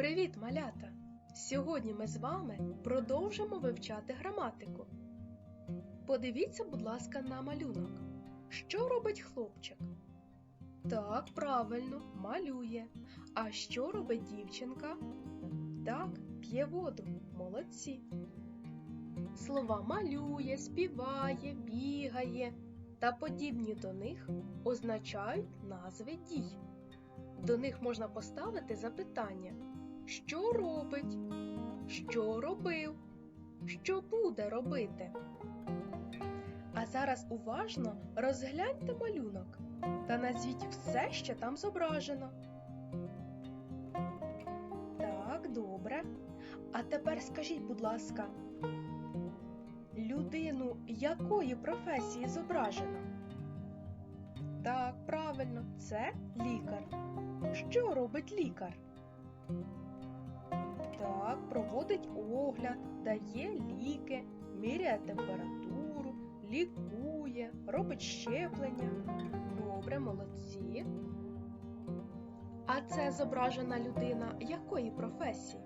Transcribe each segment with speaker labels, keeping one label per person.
Speaker 1: Привіт, малята! Сьогодні ми з вами продовжимо вивчати граматику. Подивіться, будь ласка, на малюнок. Що робить хлопчик? Так, правильно, малює. А що робить дівчинка? Так, п'є воду. Молодці. Слова малює, співає, бігає та подібні до них означають назви дій. До них можна поставити запитання: що робить, що робив, що буде робити. А зараз уважно розгляньте малюнок та назвіть все, що там зображено. Так, добре. А тепер скажіть, будь ласка, людину якої професії зображено? Так, правильно, це лікар. Що робить лікар? Так, проводить огляд, дає ліки, міряє температуру, лікує, робить щеплення. Добре, молодці. А це зображена людина якої професії?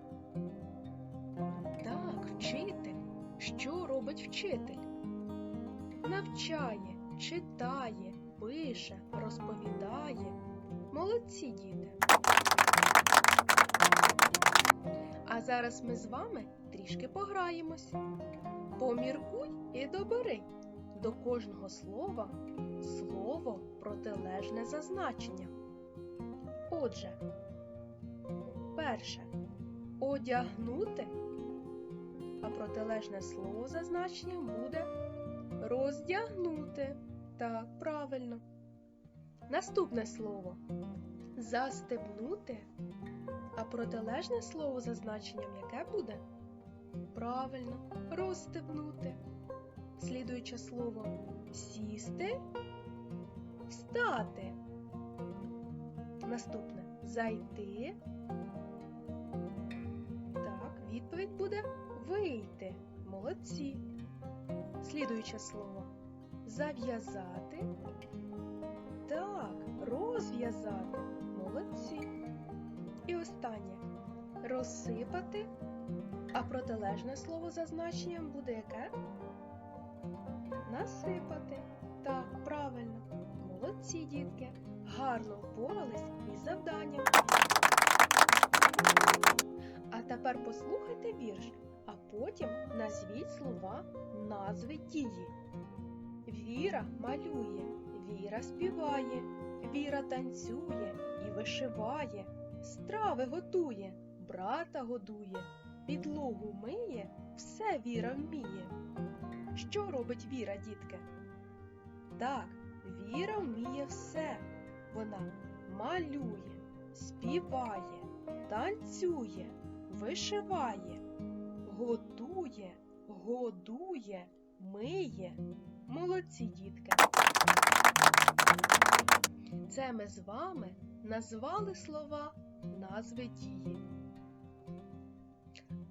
Speaker 1: Так, вчитель. Що робить вчитель? Навчає, читає, пише, розповідає. Молодці діти. А зараз ми з вами трішки пограємось. Поміркуй і добери до кожного слова слово протилежне за значенням. Отже, перше одягнути, а протилежне слово за значенням буде роздягнути. Так, правильно. Наступне слово застебнути, а протилежне слово за значенням яке буде? Правильно, розстебнути. Слідуюче слово сісти, встати. Наступне зайти. Так, відповідь буде вийти. Молодці. Слідуюче слово зав'язати. Так, розв'язати. Молодці. І останнє розсипати. А протилежне слово за значенням буде яке? Насипати. Так, правильно. Молодці, дітки. Гарно впорались із завданням. А тепер послухайте вірш, а потім назвіть слова назви дії. Віра малює, віра співає, віра танцює і вишиває, страви готує, брата годує, підлогу миє, все віра вміє. Що робить віра, дітки? Так, віра вміє все. Вона малює, співає, танцює, вишиває, готує, годує, миє. Молодці, дітки. Це ми з вами назвали слова назви дії.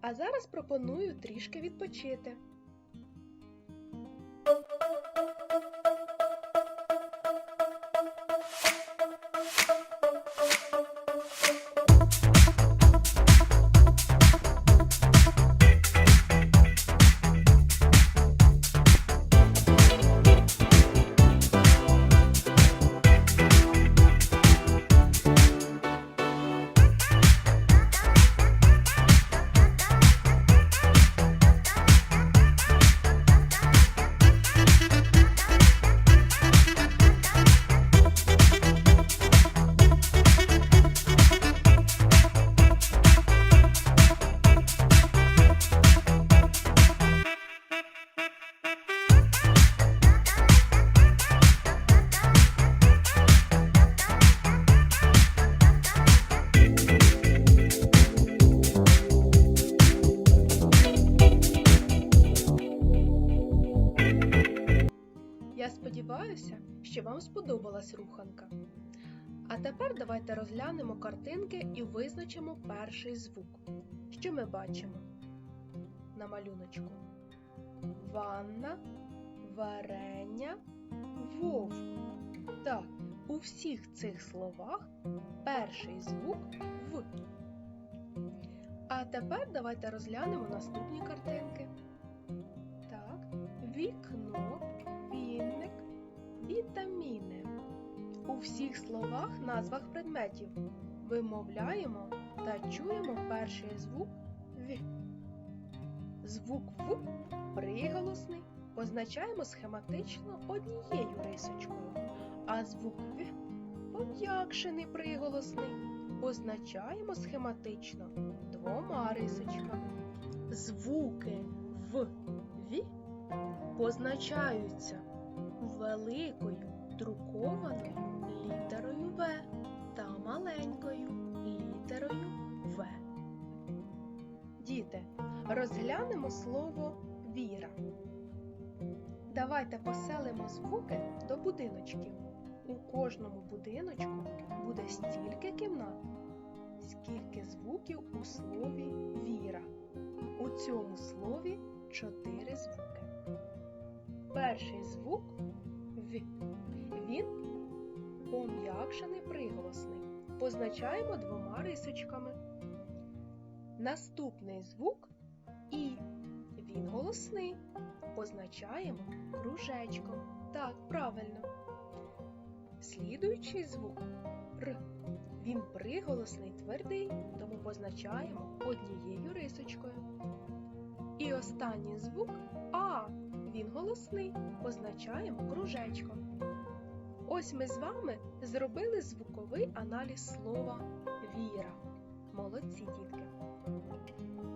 Speaker 1: А зараз пропоную трішки відпочити. Сподобалась руханка. А тепер давайте розглянемо картинки і визначимо перший звук. Що ми бачимо на малюночку? Ванна, варення, вовк. Так, у всіх цих словах перший звук В. А Тепер давайте розглянемо наступні картинки. Так, вікно, вінник, вітаміни. У всіх словах, назвах предметів вимовляємо та чуємо перший звук В. Звук В приголосний позначаємо схематично однією рисочкою, а звук В пом'якшений приголосний позначаємо схематично двома рисочками. Звуки В Ві позначаються великою друкованою В та маленькою літерою В. Діти, розглянемо слово віра. Давайте поселимо звуки до будиночків. У кожному будиночку буде стільки кімнат, скільки звуків у слові віра. У цьому слові чотири звуки. Перший звук В. Пом'якшений приголосний. Позначаємо двома рисочками. Наступний звук І. Він голосний. Позначаємо кружечком. Так, правильно. Слідуючий звук Р. Він приголосний твердий, тому позначаємо однією рисочкою. І останній звук А. Він голосний, позначаємо кружечком. Ось ми з вами зробили звуковий аналіз слова віра. Молодці дітки.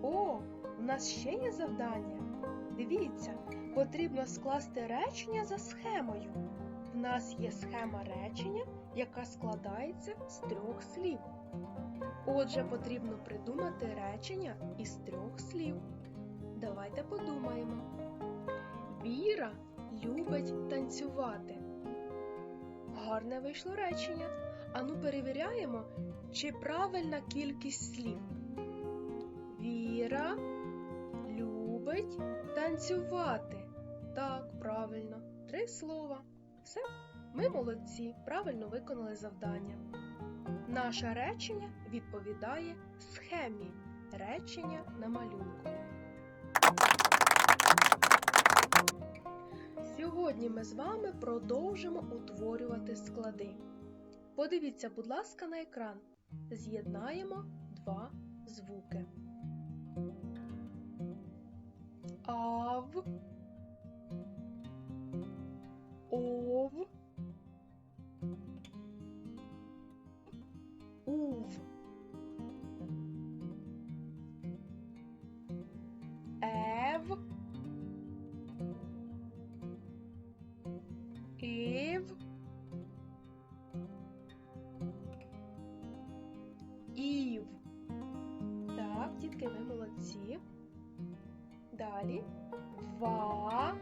Speaker 1: О, у нас ще є завдання. Дивіться, потрібно скласти речення за схемою. В нас є схема речення, яка складається з трьох слів. Отже, потрібно придумати речення із трьох слів. Давайте подумаємо. Віра любить танцювати. Гарне вийшло речення. Ану перевіряємо, чи правильна кількість слів. Віра любить танцювати. Так, правильно. Три слова. Все, ми молодці, правильно виконали завдання. Наше речення відповідає схемі речення на малюнку. Сьогодні ми з вами продовжимо утворювати склади. Подивіться, будь ласка, на екран. З'єднаємо два звуки. Ав, ів, ів. Так, дітки, ви молодці. Далі ва,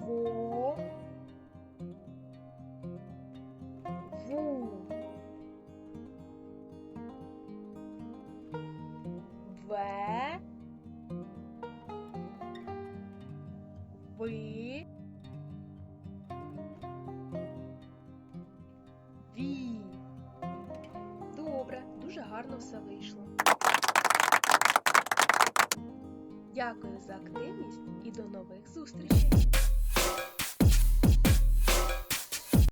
Speaker 1: во, дуже гарно все вийшло. Дякую за активність і до нових зустрічей!